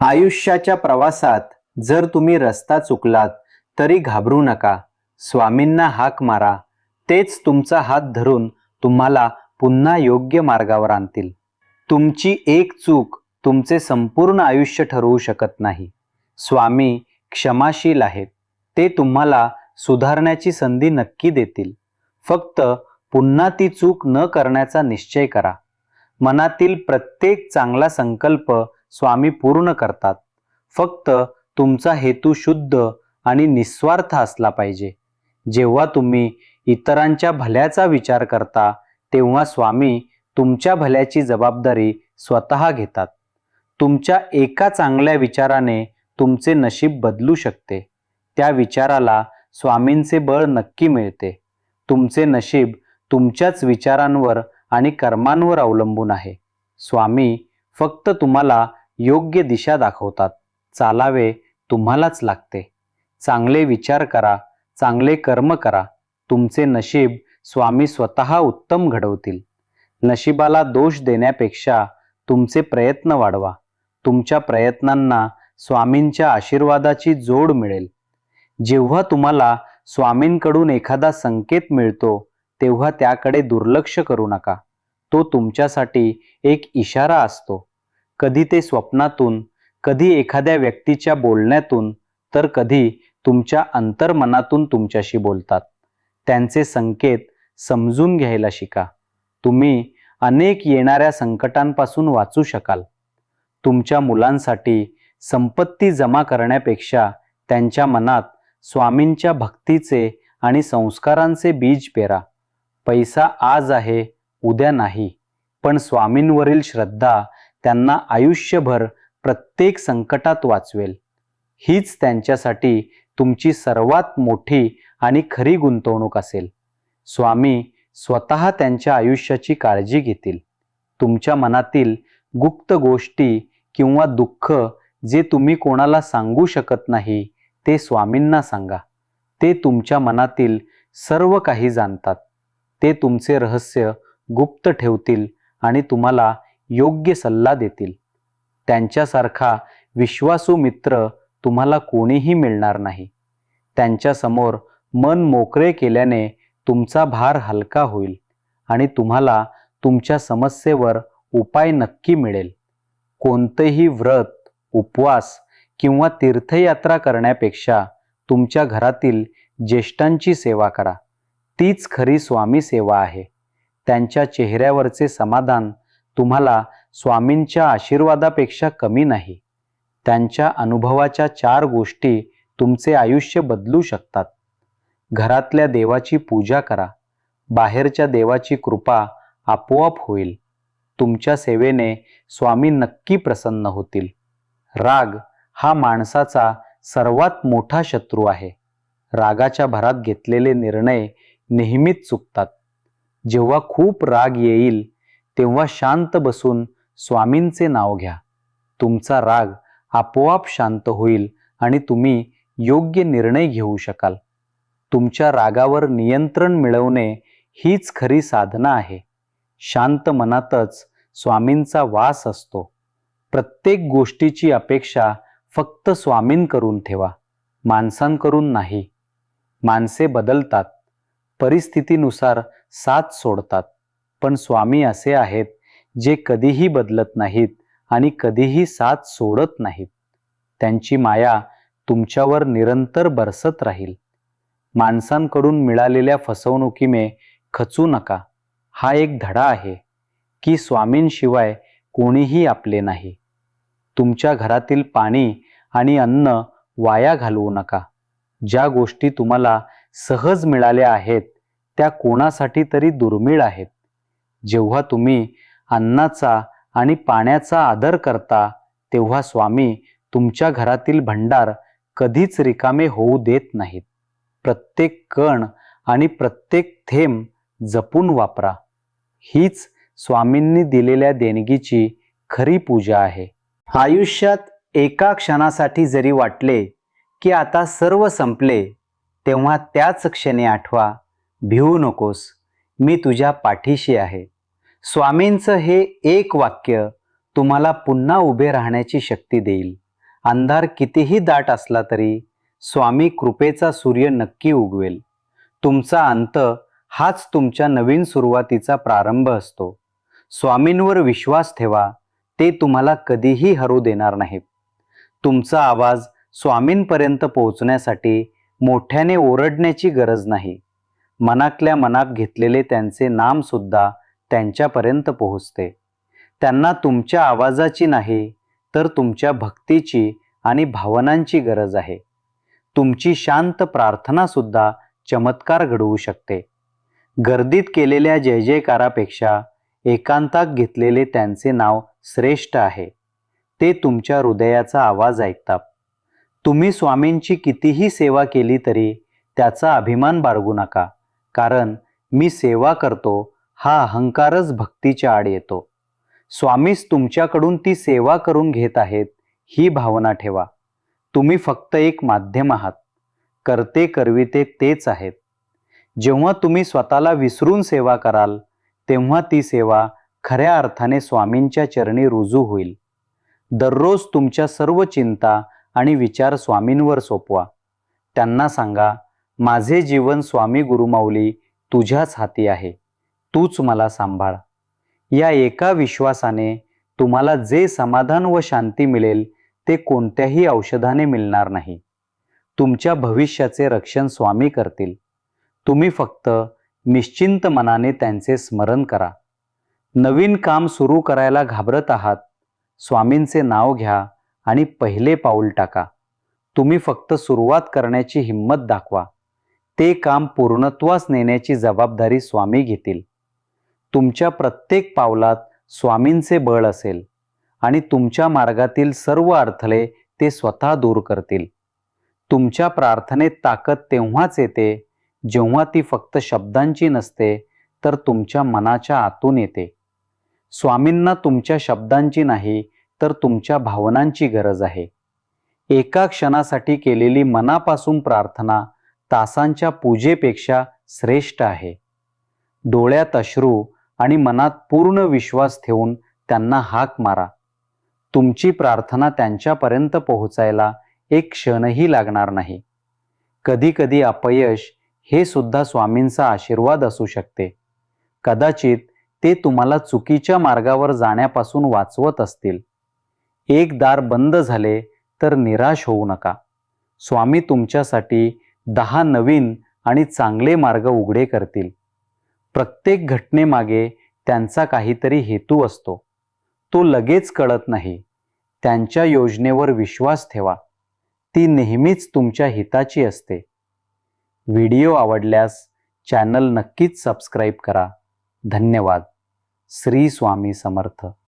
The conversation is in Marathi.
आयुष्याच्या प्रवासात जर तुम्ही रस्ता चुकलात तरी घाबरू नका. स्वामींना हाक मारा. तेच तुमचा हात धरून तुम्हाला पुन्हा योग्य मार्गावर आणतील. तुमची एक चूक तुमचे संपूर्ण आयुष्य ठरवू शकत नाही. स्वामी क्षमाशील आहेत. ते तुम्हाला सुधारण्याची संधी नक्की देतील. फक्त पुन्हा ती चूक न करण्याचा निश्चय करा. मनातील प्रत्येक चांगला संकल्प स्वामी पूर्ण करतात. फक्त तुमचा हेतू शुद्ध आणि निस्वार्थ असला पाहिजे. जेव्हा तुम्ही इतरांच्या भल्याचा विचार करता तेव्हा स्वामी तुमच्या भल्याची जबाबदारी स्वतः घेतात. तुमच्या एका चांगल्या विचाराने तुमचे नशीब बदलू शकते. त्या विचाराला स्वामींचे बळ नक्की मिळते. तुमचे नशीब तुमच्याच विचारांवर आणि कर्मांवर अवलंबून आहे. स्वामी फक्त तुम्हाला योग्य दिशा दाखवतात. चालावे तुम्हालाच लागते. चांगले विचार करा चांगले कर्म करा. तुमचे नशीब स्वामी स्वतः उत्तम घडवतील. नशिबाला दोष देण्यापेक्षा तुमचे प्रयत्न वाढवा. तुमच्या प्रयत्नांना स्वामींच्या आशीर्वादाची जोड मिळेल. जेव्हा तुम्हाला स्वामींकडून एखादा संकेत मिळतो तेव्हा त्याकडे दुर्लक्ष करू नका. तो तुमच्यासाठी एक इशारा असतो. कधी ते स्वप्नातून कधी एखाद्या व्यक्तीच्या बोलण्यातून तर कधी तुमच्या अंतर्मनातून तुमच्याशी बोलतात. त्यांचे संकेत समजून घ्यायला शिका. तुम्ही अनेक येणाऱ्या संकटांपासून वाचू शकाल. तुमच्या मुलांसाठी संपत्ती जमा करण्यापेक्षा त्यांच्या मनात स्वामींच्या भक्तीचे आणि संस्कारांचे बीज पेरा. पैसा आज आहे उद्या नाही. पण स्वामींवरील श्रद्धा त्यांना आयुष्यभर प्रत्येक संकटात वाचवेल. हीच त्यांच्यासाठी तुमची सर्वात मोठी आणि खरी गुंतवणूक असेल. स्वामी स्वतः त्यांच्या आयुष्याची काळजी घेतील. तुमच्या मनातील गुप्त गोष्टी किंवा दुःख जे तुम्ही कोणाला सांगू शकत नाही ते स्वामींना सांगा. ते तुमच्या मनातील सर्व काही जाणतात. ते तुमचे रहस्य गुप्त ठेवतील आणि तुम्हाला योग्य सल्ला देतील. त्यांच्यासारखा विश्वासू मित्र तुम्हाला कोणीही मिळणार नाही. त्यांच्यासमोर मन मोकळे केल्याने तुमचा भार हलका होईल आणि तुम्हाला तुमच्या समस्येवर उपाय नक्की मिळेल. कोणतेही व्रत उपवास किंवा तीर्थयात्रा करण्यापेक्षा तुमच्या घरातील ज्येष्ठांची सेवा करा. तीच खरी स्वामी सेवा आहे. त्यांच्या चेहऱ्यावरचे समाधान तुम्हाला स्वामींच्या आशीर्वादापेक्षा कमी नाही. त्यांच्या अनुभवाच्या चार गोष्टी तुमचे आयुष्य बदलू शकतात. घरातल्या देवाची पूजा करा. बाहेरच्या देवाची कृपा आपोआप होईल. तुमच्या सेवेने स्वामी नक्की प्रसन्न होतील. राग हा माणसाचा सर्वात मोठा शत्रू आहे. रागाच्या भरात घेतलेले निर्णय नेहमीच चुकतात. जेव्हा खूप राग येईल तेव्हा शांत बसून स्वामींचे नाव घ्या. तुमचा राग आपोआप शांत होईल आणि तुम्ही योग्य निर्णय घेऊ शकाल. तुमच्या रागावर नियंत्रण मिळवणे हीच खरी साधना आहे. शांत मनातच स्वामींचा वास असतो. प्रत्येक गोष्टीची अपेक्षा फक्त स्वामींकरून ठेवा माणसांकरून नाही. माणसे बदलतात. परिस्थितीनुसार साथ सोडतात. पण स्वामी असे आहेत जे कधीही बदलत नाहीत आणि कधीही साथ सोडत नाहीत. त्यांची माया तुमच्यावर निरंतर बरसत राहील. माणसांकडून मिळालेल्या फसवणुकीमे खचू नका. हा एक धडा आहे की स्वामींशिवाय कोणीही आपले नाही. तुमच्या घरातील पाणी आणि अन्न वाया घालवू नका. ज्या गोष्टी तुम्हाला सहज मिळाल्या आहेत त्या कोणासाठी तरी दुर्मिळ आहेत. जेव्हा तुम्ही अन्नाचा आणि पाण्याचा आदर करता तेव्हा स्वामी तुमच्या घरातील भंडार कधीच रिकामे होऊ देत नाहीत. प्रत्येक कण आणि प्रत्येक थेंब जपून वापरा. हीच स्वामींनी दिलेल्या देणगीची खरी पूजा आहे. आयुष्यात एका क्षणासाठी जरी वाटले की आता सर्व संपले तेव्हा त्याच क्षणी आठवा भिवू नकोस. मी तुझ्या पाठीशी आहे. स्वामींचं हे एक वाक्य तुम्हाला पुन्हा उभे राहण्याची शक्ती देईल. अंधार कितीही दाट असला तरी स्वामी कृपेचा सूर्य नक्की उगवेल. तुमचा अंत हाच तुमच्या नवीन सुरुवातीचा प्रारंभ असतो. स्वामींवर विश्वास ठेवा ते तुम्हाला कधीही हरू देणार नाहीत. तुमचा आवाज स्वामींपर्यंत पोहोचण्यासाठी मोठ्याने ओरडण्याची गरज नाही. मनातल्या मनात घेतलेले त्यांचे नामसुद्धा त्यांच्यापर्यंत पोहोचते. त्यांना तुमच्या आवाजाची नाही तर तुमच्या भक्तीची आणि भावनांची गरज आहे. तुमची शांत प्रार्थनासुद्धा चमत्कार घडवू शकते. गर्दीत केलेल्या जय जयकारापेक्षा एकांतात घेतलेले त्यांचे नाव श्रेष्ठ आहे. ते तुमच्या हृदयाचा आवाज ऐकतात. तुम्ही स्वामींची कितीही सेवा केली तरी त्याचा अभिमान बाळगू नका. कारण मी सेवा करतो हा अहंकारच भक्तीच्या आड येतो. स्वामीच तुमच्याकडून ती सेवा करून घेत आहेत ही भावना ठेवा. तुम्ही फक्त एक माध्यम आहात. करते करविते तेच आहेत. जेव्हा तुम्ही स्वतःला विसरून सेवा कराल तेव्हा ती सेवा खऱ्या अर्थाने स्वामींच्या चरणी रुजू होईल. दररोज तुमच्या सर्व चिंता आणि विचार स्वामींवर सोपवा. त्यांना सांगा माझे जीवन स्वामी गुरुमाऊली तुझ्याच हाती आहे. तूच मला सांभाळ. या एका विश्वासाने तुम्हाला जे समाधान व शांती मिळेल ते कोणत्याही औषधाने मिळणार नाही. तुमच्या भविष्याचे रक्षण स्वामी करतील. तुम्ही फक्त निश्चिंत मनाने त्यांचे स्मरण करा. नवीन काम सुरू करायला घाबरत आहात स्वामींचे नाव घ्या आणि पहिले पाऊल टाका. तुम्ही फक्त सुरुवात करण्याची हिंमत दाखवा. ते काम पूर्णत्वास नेण्याची जबाबदारी स्वामी घेतील. तुमच्या प्रत्येक पावलात स्वामींचे बळ असेल आणि तुमच्या मार्गातील सर्व अडथळे ते स्वतः दूर करतील. तुमच्या प्रार्थनेत ताकद तेव्हाच येते जेव्हा ती फक्त शब्दांची नसते तर तुमच्या मनाच्या आतून येते. स्वामींना तुमच्या शब्दांची नाही तर तुमच्या भावनांची गरज आहे. एका क्षणासाठी केलेली मनापासून प्रार्थना तासांच्या पूजेपेक्षा श्रेष्ठ आहे. डोळ्यात अश्रू आणि मनात पूर्ण विश्वास ठेवून त्यांना हाक मारा. तुमची प्रार्थना त्यांच्यापर्यंत पोहोचायला एक क्षणही लागणार नाही. कधीकधी अपयश हे सुद्धा स्वामींचा आशीर्वाद असू शकते. कदाचित ते तुम्हाला चुकीच्या मार्गावर जाण्यापासून वाचवत असतील. एक दार बंद झाले तर निराश होऊ नका. स्वामी तुमच्यासाठी दहा नवीन आणि चांगले मार्ग उघडे करतील. प्रत्येक घटनेमागे त्यांचा काहीतरी हेतू असतो. तो लगेच कळत नाही. त्यांच्या योजनेवर विश्वास ठेवा. ती नेहमीच तुमच्या हिताची असते. व्हिडिओ आवडल्यास चॅनल नक्कीच सबस्क्राईब करा. धन्यवाद. श्री स्वामी समर्थ.